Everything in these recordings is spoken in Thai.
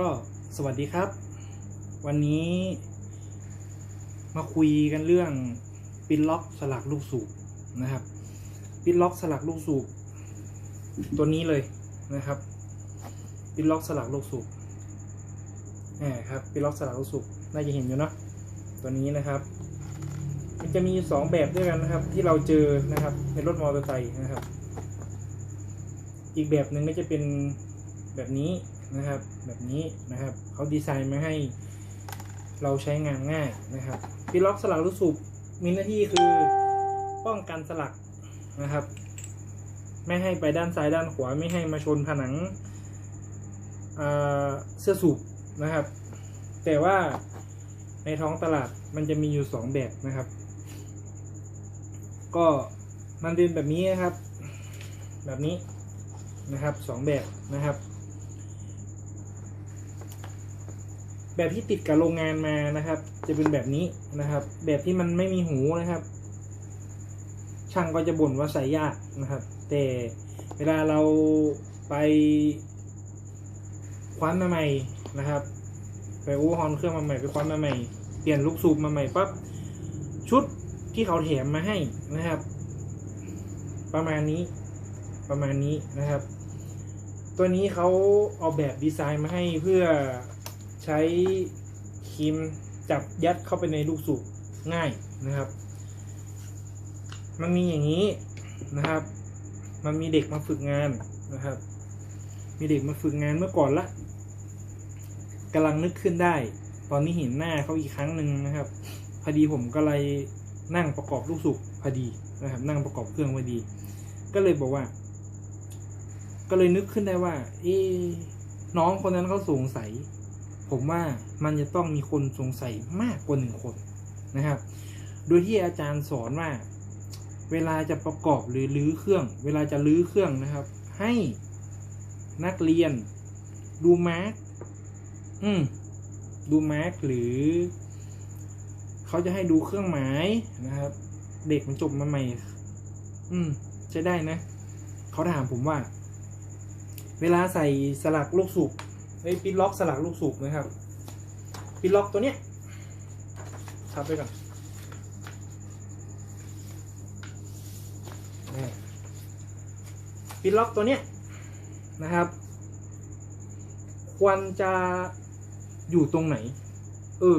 ก็สวัสดีครับ วันนี้มาคุยกันเรื่องปินล็อกสลักลูกสูบนะครับปินล็อกสลักลูกสูบตัวนี้เลยนะครับปินล็อกสลักลูกสูบแหมครับปินล็อกสลักลูกสูบน่าจะเห็นอยู่เนาะตัวนี้นะครับ มันจะมีสองแบบด้วยกันนะครับ ที่เราเจอนะครับ ในรถมอเตอร์ไซค์นะครับ อีกแบบหนึ่งก็จะเป็นแบบนี้ นะครับ แบบนี้นะครับเขาดีไซน์มาให้เราใช้งานง่ายนะครับปีล็อกสลักลูกสูบมีหน้าที่คือป้องกันสลักนะครับ ไม่ให้ไปด้านซ้ายด้านขวาไม่ให้มาชนผนังเสื้อสูบนะครับ แต่ว่าในท้องตลาดมันจะมีอยู่สองแบบนะครับ ก็มันเป็นแบบนี้นะครับ แบบนี้นะครับสองแบบนะครับ แบบที่ติดกับโรงงานมานะครับ จะเป็นแบบนี้นะครับ แบบที่มันไม่มีหูนะครับ ช่างก็จะบ่นว่าใส่ยากนะครับ แต่เวลาเราไปคว้านมาใหม่นะครับ ไปโอ้ฮอนเครื่องมาใหม่ไปคว้านมาใหม่ เปลี่ยนลูกสูบมาใหม่ปั๊บชุดที่เขาแถมมาให้นะครับ ประมาณนี้ประมาณนี้นะครับ ตัวนี้เขาเอาแบบดีไซน์มาให้เพื่อ ใช้ครีมจับยัดเข้าไปในลูกสูบง่ายนะครับ มันมีอย่างนี้นะครับ มันมีเด็กมาฝึกงานนะครับ มีเด็กมาฝึกงานเมื่อก่อนละกำลังนึกขึ้นได้ ตอนนี้เห็นหน้าเขาอีกครั้งหนึ่งนะครับ พอดีผมก็เลยนั่งประกอบลูกสูบพอดีนะครับ นั่งประกอบเครื่องพอดี ก็เลยบอกว่า ก็เลยนึกขึ้นได้ว่า เอ๊น้องคนนั้นเขาสงสัย ผมว่ามันจะต้องมีคนสงสัยมากกว่าหนึ่งคนนะครับ โดยที่อาจารย์สอนว่า เวลาจะประกอบหรือรื้อเครื่อง เวลาจะรื้อเครื่องนะครับ ให้นักเรียนดูมาร์กอืมดูมาร์กหรือเขาจะให้ดูเครื่องหมายนะครับ เด็กมันจบมาใหม่ อืมใช้ได้นะ เขาถามผมว่า เวลาใส่สลักลูกสูบ ไอ้ปิดล็อกสลักลูกสูบนะครับปิดล็อกตัวเนี้ยทับไปก่อนปิดล็อกตัวเนี้ยนะครับ ควรจะอยู่ตรงไหน เออ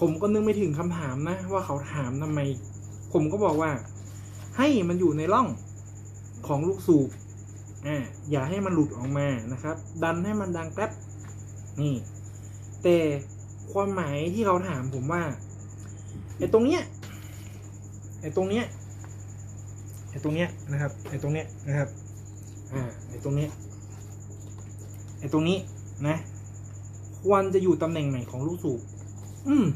ผมก็นึกไม่ถึงคำถามนะ ว่าเขาถามทำไม ผมก็บอกว่า ให้มันอยู่ในร่องของลูกสูบ อ่าอย่าให้มันหลุดออกมานะครับ ดันให้มันดังแป๊บนี่ แต่ความหมายที่เขาถามผมว่าไอ้ตรงเนี้ยไอ้ตรงเนี้ยไอ้ตรงเนี้ยนะครับไอ้ตรงเนี้ยนะครับอ่าไอ้ตรงเนี้ยไอ้ตรงนี้นะ ควรจะอยู่ตำแหน่งไหนของลูกสูบอืม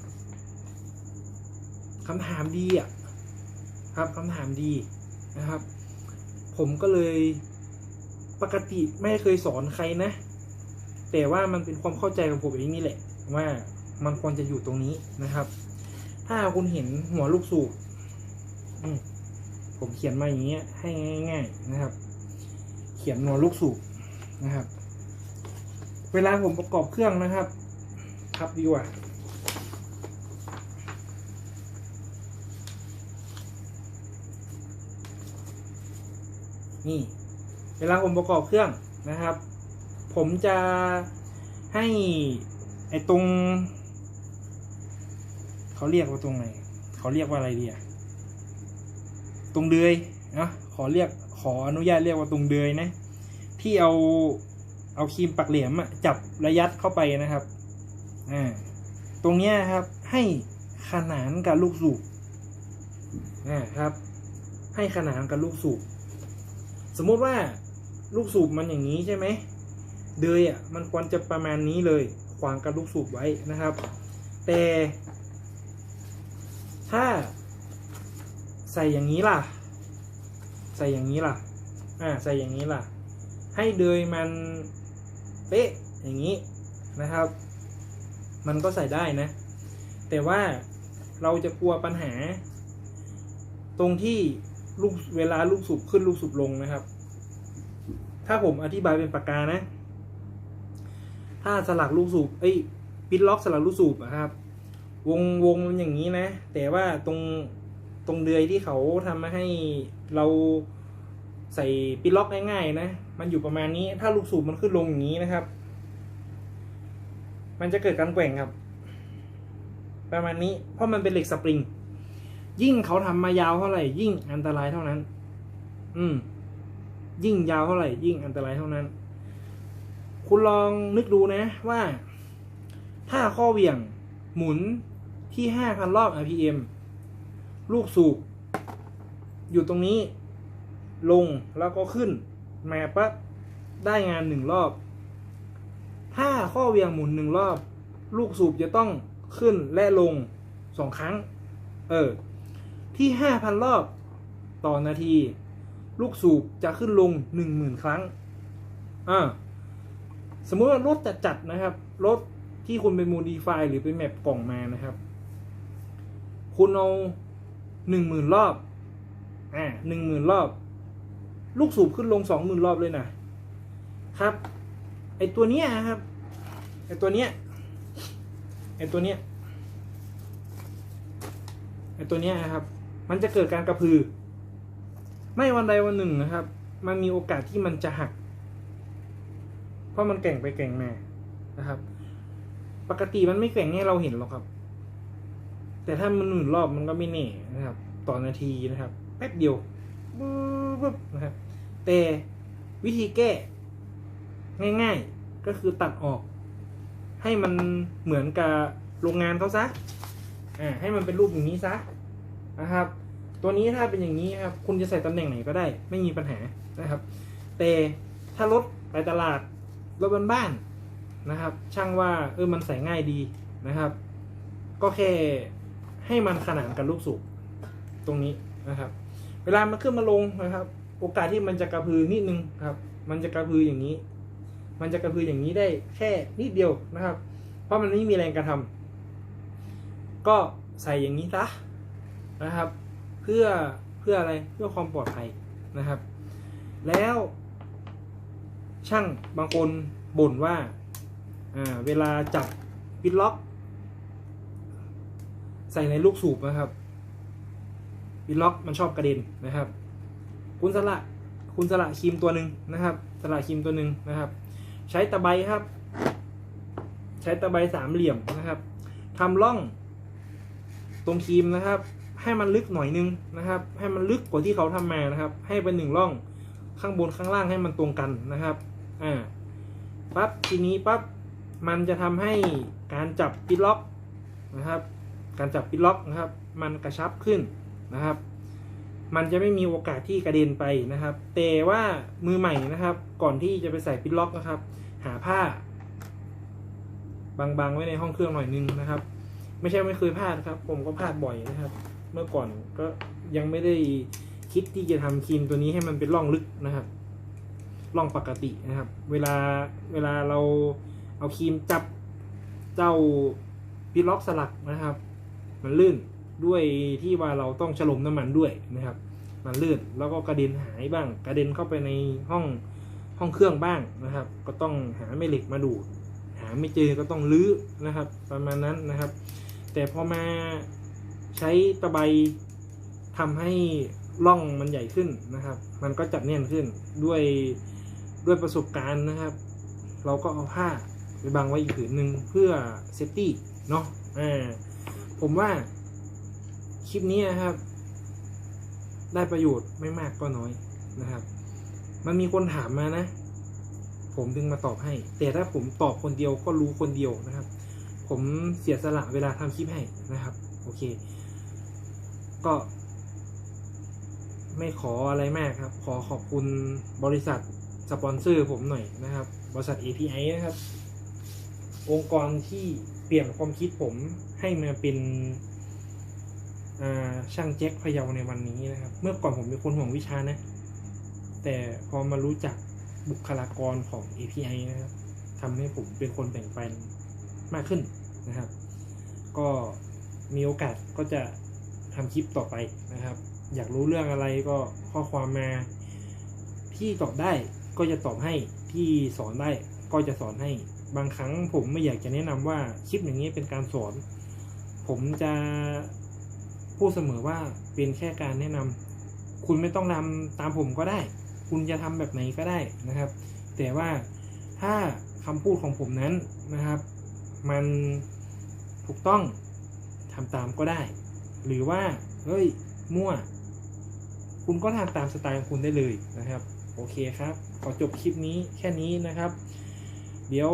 คำถามดีอะ ครับคำถามดีนะครับ ผมก็เลย ปกติไม่เคยสอนใครนะ แต่ว่ามันเป็นความเข้าใจของผมเองนี่แหละ ว่ามันควรจะอยู่ตรงนี้นะครับ ถ้าคุณเห็นหัวลูกสูบผมเขียนมาอย่างเงี้ย ให้ง่าย ๆนะครับ เขียนหัวลูกสูบนะครับ เวลาผมประกอบเครื่องนะครับครับดีกว่านี่ เวลาผมประกอบเครื่องนะครับ ผมจะให้ไอ้ตรง เขาเรียกว่าตรงไหนเขาเรียกว่าอะไรดีอะตรงเดือยนะขอเรียกขออนุญาตเรียกว่าตรงเดือยนะ ที่เอาเอาครีมปักเหลี่ยมอะจับระยัดเข้าไปนะครับอ่าตรงเนี้ยครับให้ขนานกับลูกสูบอ่าครับ ให้ขนานกับลูกสูบสมมุติว่า ลูกสูบมันอย่างนี้ใช่ไหมเดยอะมันควรจะประมาณนี้เลย ขวางกับลูกสูบไว้นะครับ แต่ ถ้าใส่อย่างนี้ล่ะ ใส่อย่างนี้ล่ะอ่าใส่อย่างนี้ล่ะ ให้เดยมันเป๊ะอย่างนี้นะครับ มันก็ใส่ได้นะ แต่ว่าเราจะกลัวปัญหา ตรงที่ลูกเวลาลูกสูบขึ้นลูกสูบลงนะครับ ถ้าผมอธิบายเป็นปากกานะ ถ้าสลักลูกสูบเอ้ปิดล็อกสลักลูกสูบอะครับ วงวงมันอย่างนี้นะ แต่ว่าตรงตรงเดือยที่เขาทำมาให้เราใส่ปิดล็อกง่ายๆนะ มันอยู่ประมาณนี้ ถ้าลูกสูบมันขึ้นลงอย่างนี้นะครับ มันจะเกิดการแกว่งครับ ประมาณนี้ เพราะมันเป็นเหล็กสปริง ยิ่งเขาทำมายาวเท่าไหร่ ยิ่งอันตรายเท่านั้น อืม ยิ่งยาวเท่าไหร่ยิ่งอันตรายเท่านั้น คุณลองนึกดูนะว่า ถ้าข้อเหวี่ยงหมุนที่ห้าพันรอบ RPM ลูกสูบอยู่ตรงนี้ ลงแล้วก็ขึ้นมาปั๊บได้งานหนึ่งรอบ ถ้าข้อเหวี่ยงหมุนหนึ่งรอบ ลูกสูบจะต้องขึ้นและลงสองครั้ง เออ ที่ห้าพันรอบต่อนาที ลูกสูบจะขึ้นลงหนึ่งหมื่นครั้ง อ่า สมมุติว่ารถจะจัดนะครับ รถที่คุณไปโมดีฟายหรือไปแมปกล่องมานะครับ คุณเอาหนึ่งหมื่นรอบ อ่าหนึ่งหมื่นรอบ ลูกสูบขึ้นลงสองหมื่นรอบเลยนะ ครับ ไอตัวเนี้ยครับ ไอตัวเนี้ย ไอตัวเนี้ย ไอตัวเนี้ยนะครับ มันจะเกิดการกระพือ ไม่วันใดวันหนึ่งนะครับ มันมีโอกาสที่มันจะหัก เพราะมันแก่งไปแก่งมานะครับ ปกติมันไม่แก่งให้เราเห็นหรอกครับ แต่ถ้ามันหนึ่งรอบมันก็ไม่แน่นะครับ ต่อนาทีนะครับ แป๊บเดียวบบบนะครับ แต่วิธีแก้ ง่ายๆ ก็คือตัดออก ให้มันเหมือนกับโรงงานเขาซะอ่าให้มันเป็นรูปอย่างนี้ซะนะครับ ตัวนี้ถ้าเป็นอย่างนี้ครับคุณจะใส่ตำแหน่งไหนก็ได้ ไม่มีปัญหานะครับ แต่ถ้ารถไปตลาดรถบ้านๆนะครับ ช่างว่าเออมันใส่ง่ายดีนะครับ ก็แค่ให้มันขนานกับลูกสูบตรงนี้นะครับ เวลามันขึ้นมาลงนะครับ โอกาสที่มันจะกระพือนิดนึงครับ มันจะกระพืออย่างนี้ มันจะกระพืออย่างนี้ได้แค่นิดเดียวนะครับ เพราะมันไม่มีแรงกระทำก็ใส่อย่างนี้ซะนะครับ พื่อเพื่ออะไรเพื่อความปลอดภัยนะครับ แล้วช่างบางคนบ่นว่าเวลาจับปิดล็อก ใส่ในลูกสูบนะครับปิดล็อกมันชอบกระเด็นนะครับ คุณสละคุณสละครีมตัวหนึ่งนะครับ สละครีมตัวหนึ่งนะครับ ใช้ตะไบครับ ใช้ตะไบสามเหลี่ยมนะครับทำร่องตรงครีมนะครับ ให้มันลึกหน่อยนึงนะครับ ให้มันลึกกว่าที่เขาทำมานะครับ ให้เป็นหนึ่งร่องข้างบนข้างล่างให้มันตรงกันนะครับ อ่า ปั๊บทีนี้ปั๊บมันจะทำให้การจับปิดล็อกนะครับ การจับปิดล็อกนะครับ มันกระชับขึ้นนะครับ มันจะไม่มีโอกาสที่กระเด็นไปนะครับ แต่ว่ามือใหม่นะครับ ก่อนที่จะไปใส่ปิดล็อกนะครับ หาผ้า บางๆไว้ในห้องเครื่องหน่อยนึงนะครับ ไม่ใช่ไม่เคยพลาดครับ ผมก็พลาดบ่อยนะครับ เมื่อก่อนก็ยังไม่ได้คิดที่จะทำครีมตัวนี้ให้มันเป็นร่องลึกนะครับร่องปกตินะครับ เวลาเวลาเราเอาครีมจับเจ้าปิล็อกสลักนะครับ มันลื่นด้วยที่ว่าเราต้องฉลมน้ำมันด้วยนะครับ มันลื่นแล้วก็กระเด็นหายบ้าง กระเด็นเข้าไปในห้องห้องเครื่องบ้างนะครับ ก็ต้องหาแม่เหล็กมาดูดหาไม่เจอก็ต้องลื้อนะครับ ประมาณนั้นนะครับ แต่พอมา ใช้ตะไบทำให้ร่องมันใหญ่ขึ้นนะครับ มันก็จับแน่นขึ้นด้วยด้วยประสบการณ์นะครับ เราก็เอาผ้าไปบังไว้อีกผืนหนึ่งเพื่อเซฟตี้เนาะอ่าผมว่าคลิปนี้นะครับ ได้ประโยชน์ไม่มากก็น้อยนะครับ มันมีคนถามมานะ ผมถึงมาตอบให้ แต่ถ้าผมตอบคนเดียวก็รู้คนเดียวนะครับ ผมเสียสละเวลาทำคลิปให้นะครับ โอเค ก็ ไม่ขออะไรมากครับ ขอขอบคุณบริษัทสปอนเซอร์ผมหน่อยนะครับ บริษัท API นะครับ องค์กรที่เปลี่ยนความคิดผมให้มาเป็นช่างแจ็คพะเยาในวันนี้นะครับ เมื่อก่อนผมเป็นคนห่วงวิชานะ แต่พอมารู้จักบุคลากรของ API นะครับทำให้ผมเป็นคนแบ่งปันมากขึ้นนะครับ ก็มีโอกาสก็จะ ทำคลิปต่อไปนะครับ อยากรู้เรื่องอะไรก็ข้อความมา พี่ตอบได้ก็จะตอบให้ พี่สอนได้ก็จะสอนให้ บางครั้งผมไม่อยากจะแนะนำว่าคลิปอย่างนี้เป็นการสอน ผมจะพูดเสมอว่าเป็นแค่การแนะนำคุณไม่ต้องทำตามผมก็ได้ คุณจะทำแบบไหนก็ได้นะครับ แต่ว่าถ้าคำพูดของผมนั้นนะครับ มันถูกต้องทำตามก็ได้ หรือว่าเฮ้ยมั่ว คุณก็ทำตามสไตล์ของคุณได้เลยนะครับ โอเคครับ ขอจบคลิปนี้แค่นี้นะครับ เดี๋ยว